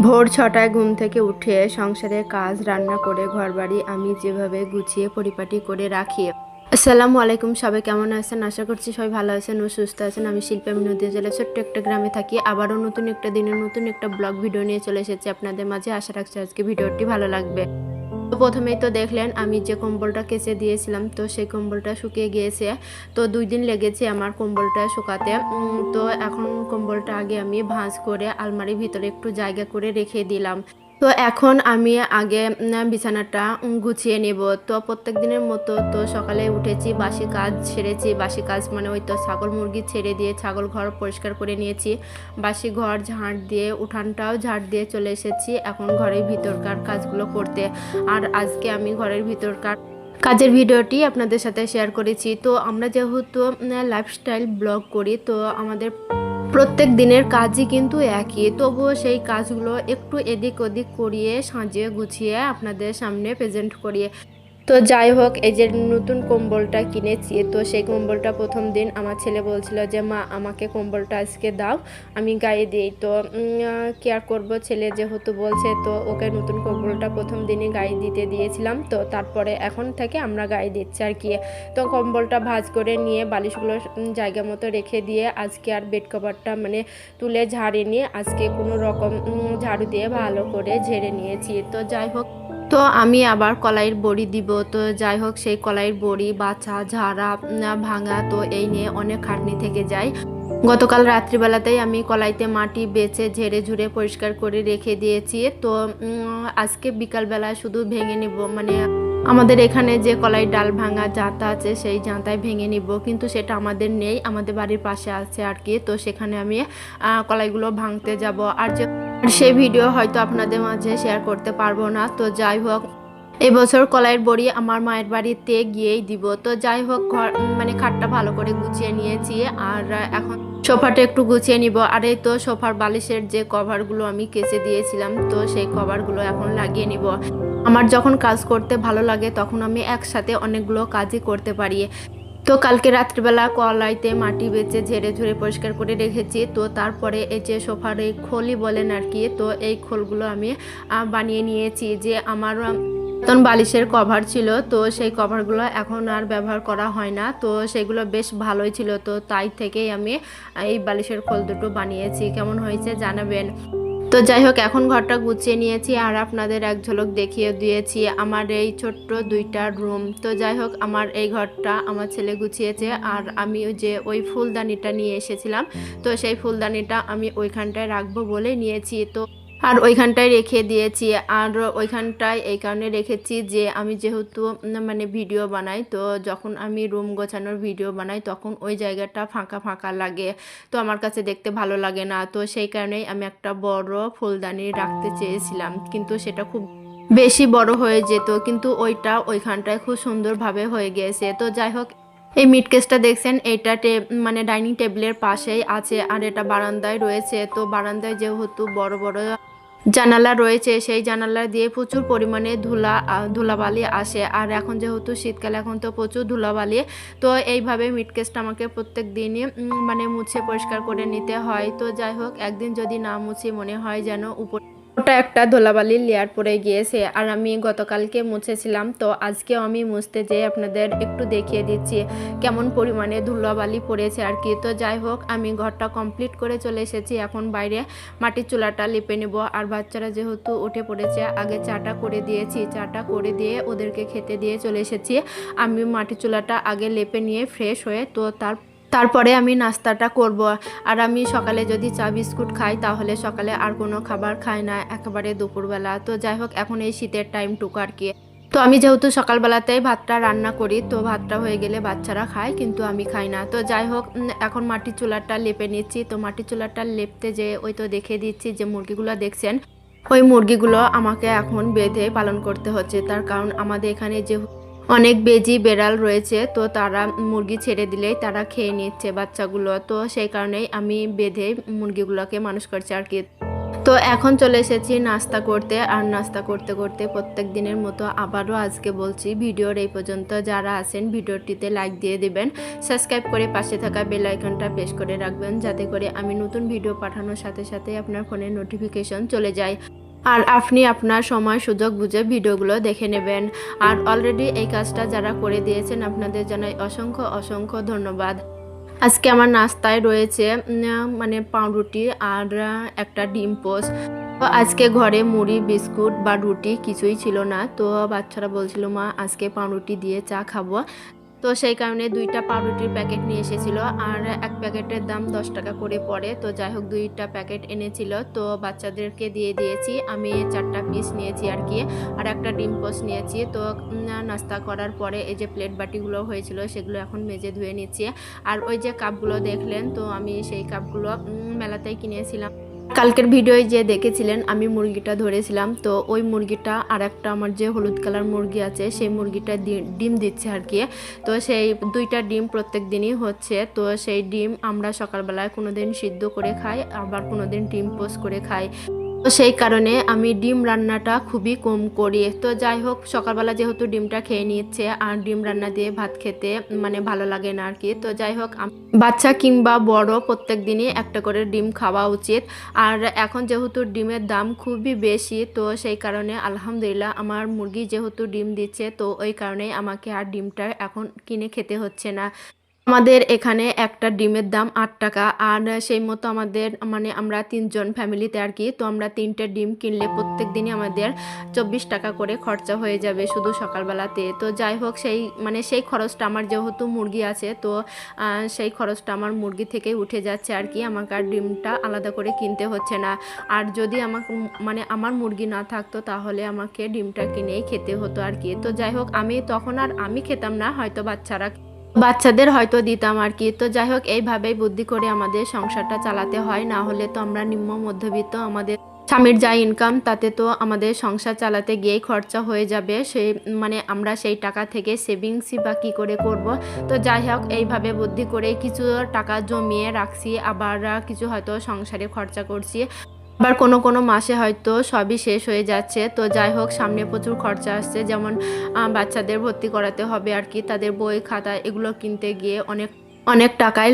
ভোর ছটায় ঘুম থেকে উঠে সংসারের কাজ, রান্না করে ঘরবাড়ি আমি যেভাবে গুছিয়ে পরিপাটি করে রাখি। আসসালামু আলাইকুম, সবাই কেমন আছেন? আশা করছি সবাই ভালো আছেন ও সুস্থ আছেন। আমি শিল্পী আমি নদীয়া জেলার ছোট্ট একটা গ্রামে থাকি। আবারও নতুন একটা দিনের নতুন একটা ব্লগ ভিডিও নিয়ে চলে এসেছি। আপনাদের মাঝে আশা রাখছি আজকে ভিডিওটি ভালো লাগবে। তো প্রথমেই তো দেখলেন আমি যে কম্বলটা কেচে দিয়েছিলাম, তো সেই কম্বলটা শুকিয়ে গিয়েছে। তো দুই দিন লেগেছে আমার কম্বলটা শুকাতে। তো এখন কম্বলটা আগে আমি ভাঁজ করে আলমারির ভিতরে একটু জায়গা করে রেখে দিলাম। তো এখন আমি আগে বিছানাটা গুছিয়ে নেব। তো প্রত্যেক দিনের মতো তো সকালে উঠেছি, বাসি কাজ ছেড়েছি বাসি কাজ মানে ওই তো ছাগল মুরগি ছেড়ে দিয়ে ছাগল ঘর পরিষ্কার করে নিয়েছি। বাসি ঘর ঝাঁট দিয়ে, উঠানটাও ঝাঁট দিয়ে চলে এসেছি এখন ঘরের ভিতরকার কাজগুলো করতে। আর আজকে আমি ঘরের ভিতরকার কাজের ভিডিওটি আপনাদের সাথে শেয়ার করেছি। তো আমরা যেহেতু লাইফস্টাইল ব্লগ করি, তো আমাদের প্রত্যেক দিনের কাজই কিন্তু একই। তবুও সেই কাজগুলো একটু এদিক ওদিক করিয়ে সাজিয়ে গুছিয়ে আপনাদের সামনে প্রেজেন্ট করিয়ে তো যাই হোক, এই যে নতুন কম্বলটা কিনেছি, তো সেই কম্বলটা প্রথম দিন আমার ছেলে বলছিল যে, মা, আমাকে কম্বলটা আজকে দাও, আমি গায়ে দিই। তো কেয়ার করব ছেলে যেহেতু বলছে, তো ওকে নতুন কম্বলটা প্রথম দিনই গায়ে দিতে দিয়েছিলাম। তো তারপরে এখন থেকে আমরা গায়ে দিচ্ছি আর কি। তো কম্বলটা ভাঁজ করে নিয়ে বালিশগুলো জায়গা মতো রেখে দিয়ে আজকে আর বেড কভারটা মানে তুলে ঝাড়ে নিয়ে আজকে কোনো রকম ঝাড়ু দিয়ে ভালো করে ঝেড়ে নিয়েছি। তো যাই হোক তো আমি আবার কলাইয়ের বড়ি দিব। তো যাই হোক, সেই কলাইয়ের বড়ি, বাছা, ঝাড়া ভাঙা, তো এই নিয়ে অনেক খাটনি থেকে যায় গতকাল রাত্রিবেলাতেই আমি কলাইতে মাটি বেছে ঝেড়ে ঝুড়ে পরিষ্কার করে রেখে দিয়েছি। তো আজকে বিকালবেলা শুধু ভেঙে নিব মানে আমাদের এখানে যে কলাই ডাল ভাঙা জাঁতা আছে, সেই জাঁতায় ভেঙে নিব। কিন্তু সেটা আমাদের নেই, আমাদের বাড়ির পাশে আছে আর কি। তো সেখানে আমি কলাইগুলো ভাঙতে যাব। আর যে সেই ভিডিও হয়তো আপনাদের মাঝে শেয়ার করতে পারব না। তো যাই হোক, এবছর কলাইয়ের বড়ি আমার মায়ের বাড়িতে গিয়েই দিব। তো যাই হোক, ঘর মানে খাটটা ভালো করে গুছিয়ে নিয়েছি। আর এখন সোফাটা একটু গুছিয়ে নিব। আর এই তো সোফার বালিশের যে কভারগুলো আমি কেচে দিয়েছিলাম, তো সেই কভারগুলো এখন লাগিয়ে নিব। আমার যখন কাজ করতে ভালো লাগে, তখন আমি একসাথে অনেকগুলো কাজই করতে পারি। তো কালকে রাত্রিবেলা কলাইতে মাটি বেচে ঝেড়ে ঝুড়ে পরিষ্কার করে রেখেছি। তো তারপরে এই যে সোফার এই খোলই বলেন আর কি, তো এই খোলগুলো আমি বানিয়ে নিয়েছি যে আমার নতুন বালিশের কভার ছিল। তো সেই কভারগুলো এখন আর ব্যবহার করা হয় না। তো সেগুলো বেশ ভালোই ছিল। তো তাই থেকেই আমি এই বালিশের খোল দুটো বানিয়েছি। কেমন হয়েছে জানাবেন। তো যাই হোক, এখন ঘরটা গুছিয়ে নিয়েছি আর আপনাদের এক ঝলক দেখিয়ে দিয়েছি। আমার এই ছোট্ট দুইটা রুম তো যাই হোক, আমার এই ঘরটা আমার ছেলে গুছিয়েছে আর আমি যে ওই ফুলদানিটা নিয়ে এসেছিলাম। তো সেই ফুলদানিটা আমি ওইখানটায় রাখব বলে নিয়েছি। তো আর ওইখানটায় রেখে দিয়েছি। আর ওইখানটায় এই কারণে রেখেছি যে, আমি যেহেতু মানে ভিডিও বানাই, তো যখন আমি রুম গোছানোর ভিডিও বানাই, তখন ওই জায়গাটা ফাঁকা ফাঁকা লাগে। তো আমার কাছে দেখতে ভালো লাগে না। তো সেই কারণেই আমি একটা বড় ফুলদানি রাখতে চেয়েছিলাম। কিন্তু সেটা খুব বেশি বড় হয়ে যেত। কিন্তু ওইটা ওইখানটায় খুব সুন্দরভাবে হয়ে গিয়েছে। তো যাই হোক, এই মিট কেসটা দেখছেন, এটা মানে ডাইনিং টেবিলের পাশেই আছে। আর এটা বারান্দায় রয়েছে। তো বারান্দায় যেহেতু বড় বড় জানালা রয়েছে, সেই জানালা দিয়ে প্রচুর পরিমাণে ধুলা ধুলাবালি আসে। আর এখন যেহেতু শীতকালে, এখন তো প্রচুর ধুলাবালি। তো এইভাবে মিটকেসটা আমাকে প্রত্যেক দিনই মানে মুছে পরিষ্কার করে নিতে হয়। তো যাই হোক, একদিন যদি না মুছি, মনে হয় যেন উপর ওটা একটা ধুলাবালির লেয়ার পরে গিয়েছে। আর আমি গতকালকে মুছেছিলাম, তো আজকেও আমি মুছতে যেয়ে আপনাদের একটু দেখিয়ে দিচ্ছি কেমন পরিমাণে ধুলাবালি পড়েছে আর কি। তো যাই হোক, আমি ঘরটা কমপ্লিট করে চলে এসেছি। এখন বাইরে মাটির চুলাটা লেপে নেব। আর বাচ্চারা যেহেতু উঠে পড়েছে, আগে চাটা করে দিয়েছি। চাটা করে দিয়ে ওদেরকে খেতে দিয়ে চলে এসেছি। আমি মাটির চুলাটা আগে লেপে নিয়ে ফ্রেশ হয়ে, তো তার তারপরে আমি নাস্তাটা করব। আর আমি সকালে যদি চা, বিস্কুট খাই, তাহলে সকালে আর কোনো খাবার খাই না, একেবারে দুপুরবেলা। তো যাই হোক, এখন এই শীতের টাইমটুকু আর কি। তো আমি যেহেতু সকালবেলাতেই ভাতটা রান্না করি, তো ভাতটা হয়ে গেলে বাচ্চারা খায়, কিন্তু আমি খাই না। তো যাই হোক এখন মাটির চুলাটা লেপে নিচ্ছি। তো মাটির চুলাটা লেপতে যে, ওই তো দেখে দিচ্ছি যে, মুরগিগুলো দেখছেন, ওই মুরগিগুলো আমাকে এখন বেঁধে পালন করতে হচ্ছে। তার কারণ আমাদের এখানে যে অনেক বেজি বেড়াল রয়েছে, তো তারা মুরগি ছেড়ে দিলেই তারা খেয়ে নিচ্ছে বাচ্চাগুলো। তো সেই কারণেই আমি বেঁধে মুরগিগুলোকে মানুষ করছি আর কি। তো এখন চলে এসেছি নাস্তা করতে, আর নাস্তা করতে করতে প্রত্যেক দিনের মতো আবারও আজকে বলছি, ভিডিওর এই পর্যন্ত। যারা আছেন, ভিডিওটিতে লাইক দিয়ে দেবেন সাবস্ক্রাইব করে পাশে থাকা বেল আইকনটা প্রেস করে রাখবেন, যাতে করে আমি নতুন ভিডিও পাঠানোর সাথে সাথে আপনার ফোনে নোটিফিকেশন চলে যায়। আর আপনি আপনার সময়, সুযোগ বুঝে ভিডিওগুলো দেখে নেবেন। আর অলরেডি এই কাজটা যারা করে দিয়েছেন, আপনাদের জানাই অসংখ্য অসংখ্য ধন্যবাদ। আজকে আমার নাস্তায় রয়েছে মানে পাউরুটি আর একটা ডিম পোস্ট। তো আজকে ঘরে মুড়ি, বিস্কুট বা রুটি কিছুই ছিল না। তো বাচ্চারা বলছিল, মা, আজকে পাউরুটি দিয়ে চা খাব। তো সেই কারণে দুইটা পাউরুটির প্যাকেট নিয়ে এসেছিল। আর এক প্যাকেটের দাম দশ টাকা করে পড়ে। তো যাই হোক, দুইটা প্যাকেট এনেছিল। তো বাচ্চাদেরকে দিয়ে দিয়েছি। আমি চারটা পিস নিয়েছি আর কি। আর একটা ডিম পোস নিয়েছি। তো নাস্তা করার পরে এই যে প্লেট বাটিগুলো হয়েছিল, সেগুলো এখন মেজে ধুয়ে নিচ্ছি। আর ওই যে কাপগুলো দেখলেন, তো আমি সেই কাপগুলো মেলাতেই কিনেছিলাম। কালকের ভিডিওয় যে দেখেছিলেন, আমি মুরগিটা ধরেছিলাম। তো ওই মুরগিটা আর একটা আমার যে হলুদ কালার মুরগি আছে, সেই মুরগিটা ডিম দিচ্ছে আর কি। তো সেই দুইটা ডিম প্রত্যেক দিনই হচ্ছে। তো সেই ডিম আমরা সকালবেলায় কোনো দিন সিদ্ধ করে খাই, আবার কোনো দিন ডিম পোস্ট করে খাই। তো সেই কারণে আমি ডিম রান্নাটা খুবই কম করি। তো যাই হোক সকালবেলা যেহেতু ডিমটা খেয়ে নিচ্ছে আর ডিম রান্না দিয়ে ভাত খেতে মানে ভালো লাগে না আর কি তো যাই হোক বাচ্চা কিংবা বড় প্রত্যেক দিনই একটা করে ডিম খাওয়া উচিত। আর এখন যেহেতু ডিমের দাম খুবই বেশি, তো সেই কারণে আলহামদুলিল্লাহ আমার মুরগি যেহেতু ডিম দিচ্ছে, তো ওই কারণেই আমাকে আর ডিমটা এখন কিনে খেতে হচ্ছে না। আমাদের এখানে একটা ডিমের দাম আট টাকা, আর সেই মতো আমাদের মানে আমরা তিনজন ফ্যামিলিতে আর কি, তো আমরা তিনটে ডিম কিনলে প্রত্যেক দিনই আমাদের চব্বিশ টাকা করে খরচা হয়ে যাবে শুধু সকালবেলাতে। তো যাই হোক, সেই মানে সেই খরচটা আমার যেহেতু মুরগি আছে, তো সেই খরচটা আমার মুরগি থেকেই উঠে যাচ্ছে আর কি, আমাকে আর ডিমটা আলাদা করে কিনতে হচ্ছে না। আর যদি আমাকে মানে আমার মুরগি না থাকতো, তাহলে আমাকে ডিমটা কিনেই খেতে হতো আর কি। তো যাই হোক, আমি তখন আর আমি খেতাম না, হয়তো বাচ্চারা বাচ্চাদের হয়তো দিতাম আর কি। তো যাই হোক, এইভাবেই বুদ্ধি করে আমাদের সংসারটা চালাতে হয়। না হলে তো আমরা নিম্ন মধ্যবিত্ত, আমাদের স্বামীর যা ইনকাম তাতে তো আমাদের সংসার চালাতে গিয়েই খরচা হয়ে যাবে। সেই মানে আমরা সেই টাকা থেকে সেভিংসই বা কী করে করব? তো যাই হোক, এইভাবে বুদ্ধি করে কিছু টাকা জমিয়ে রাখছি। আবার কিছু হয়তো সংসারে খরচা করছি। আবার কোনো কোনো মাসে হয়তো সবই শেষ হয়ে যাচ্ছে। তো যাই হোক, সামনে প্রচুর খরচা আসছে। যেমন বাচ্চাদের ভর্তি করাতে হবে আর কি, তাদের বই, খাতা এগুলো কিনতে গিয়ে অনেক অনেক টাকাই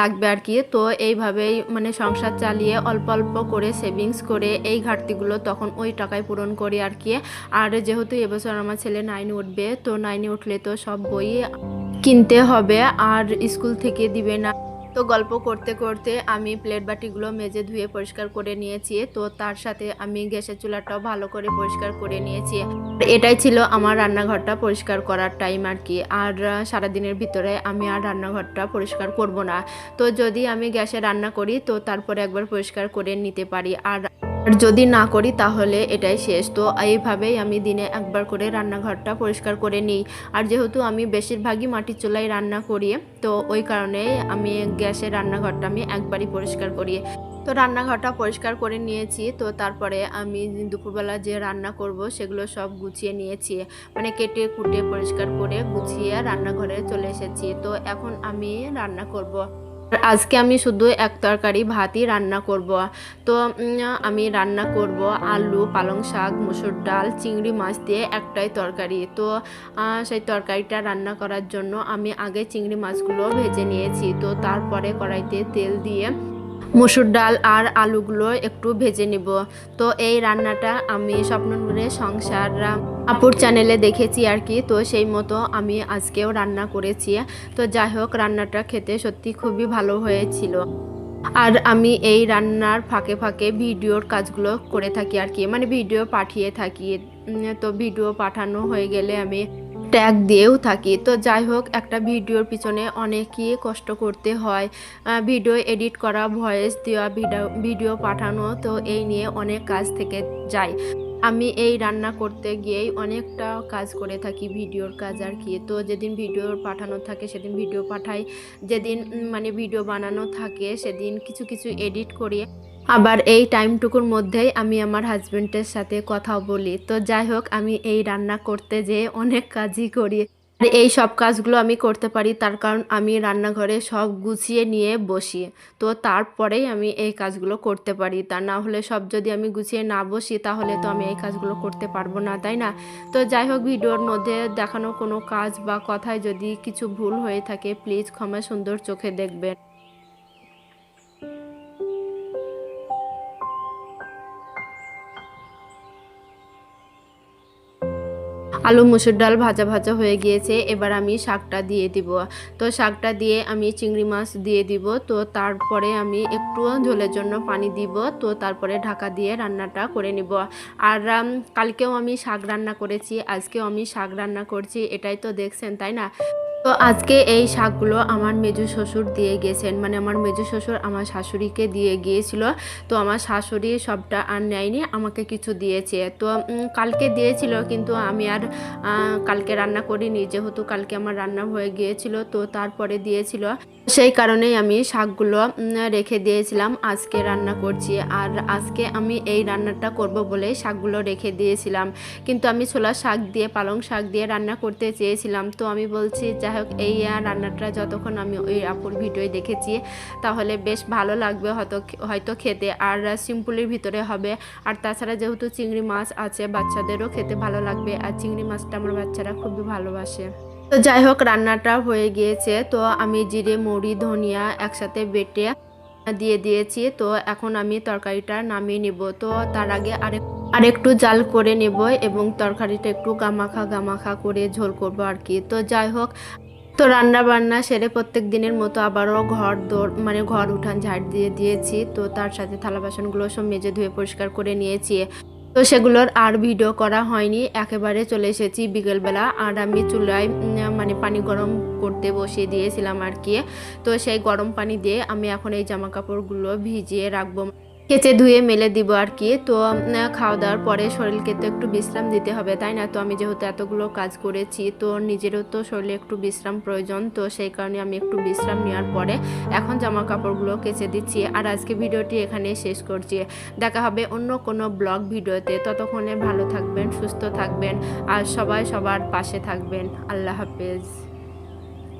লাগবে আর কি। তো এইভাবেই মানে সংসার চালিয়ে অল্প অল্প করে সেভিংস করে এই ঘাটতিগুলো তখন ওই টাকায় পূরণ করি আর কি। আর যেহেতু এবছর আমার ছেলে নাইনে উঠবে, তো নাইনে উঠলে তো সব বই কিনতে হবে। আর স্কুল থেকে দিবে না। তো গল্প করতে করতে আমি প্লেট বাটিগুলো মেজে ধুয়ে পরিষ্কার করে নিয়েছি। তো তার সাথে আমি গ্যাসের চুলাটাও ভালো করে পরিষ্কার করে নিয়েছি। এটাই ছিল আমার রান্নাঘরটা পরিষ্কার করার টাইম আর কি। আর সারাদিনের ভিতরে আমি আর রান্নাঘরটা পরিষ্কার করব না। তো যদি আমি গ্যাসে রান্না করি, তো তারপরে একবার পরিষ্কার করে নিতে পারি। আর আর যদি না করি তাহলে এটাই শেষ। তো এইভাবেই আমি দিনে একবার করে রান্নাঘরটা পরিষ্কার করে নিই। আর যেহেতু আমি বেশিরভাগই মাটির চুলায় রান্না করি, তো ওই কারণে আমি গ্যাসের রান্নাঘরটা আমি একবারই পরিষ্কার করি। তো রান্নাঘরটা পরিষ্কার করে নিয়েছি, তো তারপরে আমি দুপুরবেলা যে রান্না করব সেগুলো সব গুছিয়ে নিয়েছি। মানে কেটে কুটে পরিষ্কার করে গুছিয়ে রান্নাঘরে চলে এসেছি। তো এখন আমি রান্না করব। আজকে আমি শুধু এক তরকারি, ভাতই রান্না করব। তো আমি রান্না করব আলু, পালং শাক, মুসুর ডাল, চিংড়ি মাছ দিয়ে একটাই তরকারি। তো সেই তরকারিটা রান্না করার জন্য আমি আগে চিংড়ি মাছগুলো ভেজে নিয়েছি। তো, তারপরে কড়াইতে তেল দিয়ে মসুর ডাল আর আলুগুলো একটু ভেজে নিব। তো এই রান্নাটা আমি স্বপ্নপুরের সংসার আপুর চ্যানেলে দেখেছি আর কি। তো সেই মতো আমি আজকেও রান্না করেছি। তো যাই হোক, রান্নাটা খেতে সত্যি খুবই ভালো হয়েছিল। আর আমি এই রান্নার ফাঁকে ফাঁকে ভিডিওর কাজগুলো করে থাকি আর কি। মানে ভিডিও পাঠিয়ে থাকি। তো ভিডিও পাঠানো হয়ে গেলে আমি ট্যাগ দিয়েও থাকি। তো যাই হোক একটা ভিডিওর পিছনে অনেকই কষ্ট করতে হয়। ভিডিও এডিট করা, ভয়েস দেওয়া ভিডিও পাঠানো, তো এই নিয়ে অনেক কাজ থেকে যায় আমি এই রান্না করতে গিয়েই অনেকটা কাজ করে থাকি ভিডিওর কাজ আর কি। তো যেদিন ভিডিও পাঠানো থাকে, সেদিন ভিডিও পাঠাই। যেদিন মানে ভিডিও বানানো থাকে, সেদিন কিছু কিছু এডিট করি। আবার এই টাইমটুকুর মধ্যেই আমি আমার হাজব্যান্ডের সাথে কথা বলি। তো যাই হোক আমি এই রান্না করতে যেয়ে অনেক কাজই করি। আর এই সব কাজগুলো আমি করতে পারি, তার কারণ আমি রান্নাঘরে সব গুছিয়ে নিয়ে বসি। তো তারপরেই আমি এই কাজগুলো করতে পারি। তা না হলে সব যদি আমি গুছিয়ে না বসি, তাহলে তো আমি এই কাজগুলো করতে পারব না, তাই না? তো যাই হোক ভিডিওর মধ্যে দেখানো কোনো কাজ বা কথায় যদি কিছু ভুল হয়ে থাকে প্লিজ ক্ষমা সুন্দর চোখে দেখবেন। আলু, মুসুর ডাল ভাজা ভাজা হয়ে গিয়েছে। এবার আমি শাকটা দিয়ে দিব। তো শাকটা দিয়ে আমি চিংড়ি মাছ দিয়ে দিব। তো তারপরে আমি একটু ঝোলের জন্য পানি দিব। তো তারপরে ঢাকা দিয়ে রান্নাটা করে নিব। আর কালকেও আমি শাক রান্না করেছি, আজকেও আমি শাক রান্না করছি। এটাই তো দেখছেন, তাই না? তো আজকে এই শাকগুলো আমার মেজু শ্বশুর দিয়ে গেছেন। মানে আমার মেজু শ্বশুর আমার শাশুড়িকে দিয়ে গিয়েছিল। তো আমার শাশুড়ি সবটা আর নেয়নি, আমাকে কিছু দিয়েছে। তো কালকে দিয়েছিল কিন্তু আমি আর কালকে রান্না করিনি। যেহেতু কালকে আমার রান্না হয়ে গিয়েছিল, তো তারপরে দিয়েছিল। সেই কারণেই আমি শাকগুলো রেখে দিয়েছিলাম, আজকে রান্না করছি। আর আজকে আমি এই রান্নাটা করব বলে শাকগুলো রেখে দিয়েছিলাম। কিন্তু আমি ছোলা শাক দিয়ে, পালং শাক দিয়ে রান্না করতে চেয়েছিলাম। তো আমি বলছি, যাই হোক এই রান্নাটা যতক্ষণ আমি ওই আপুর ভিডিও দেখেছি, তাহলে বেশ ভালো লাগবে হয়তো হয়তো খেতে। আর সিম্পলের ভিতরে হবে। আর তাছাড়া যেহেতু চিংড়ি মাছ আছে, বাচ্চাদেরও খেতে ভালো লাগবে। আর চিংড়ি মাছটা আমার বাচ্চারা খুবই ভালোবাসে। তো যাই হোক রান্নাটা হয়ে গিয়েছে। তো আমি জিরে মুড়ি ধনিয়া একসাথে বেটে দিয়ে দিয়েছি। তো এখন আমি তরকারিটা নামিয়ে নিব। তো তার আগে আরেক, আরেকটু জাল করে নেব এবং তরকারিটা একটু গামাখা গামাখা করে ঝোল করব আর কি। তো যাই হোক তো রান্না বান্না সেরে প্রত্যেক দিনের মতো আবারও ঘর দৌড় মানে ঘর উঠান ঝাড় দিয়ে দিয়েছি। তো তার সাথে থালা বাসনগুলো সব মেজে ধুয়ে পরিষ্কার করে নিয়েছি। তো সেগুলোর আর ভিডিও করা হয়নি, একেবারে চলে এসেছি বিকেলবেলা। আর আমি চুলায় মানে পানি গরম করতে বসিয়ে দিয়েছিলাম আর কি। তো সেই গরম পানি দিয়ে আমি এখন এই জামা কাপড়গুলো ভিজিয়ে রাখব। কেচে ধুয়ে মেলে দিব আর কি। তো খাওয়া দাওয়ার পরে শরীরকে তো একটু বিশ্রাম দিতে হবে, তাই না? তো আমি যেহেতু এতগুলো কাজ করেছি, তো নিজেরও তো শরীরে একটু বিশ্রাম প্রয়োজন, তো সেই কারণে আমি একটু বিশ্রাম নেওয়ার পরে এখন জামা কাপড়গুলো কেচে দিচ্ছি। আর আজকে ভিডিওটি এখানে শেষ করছি। দেখা হবে অন্য কোনো ব্লগ ভিডিওতে। ততক্ষণে ভালো থাকবেন, সুস্থ থাকবেন, আর সবাই সবার পাশে থাকবেন। আল্লাহ হাফেজ।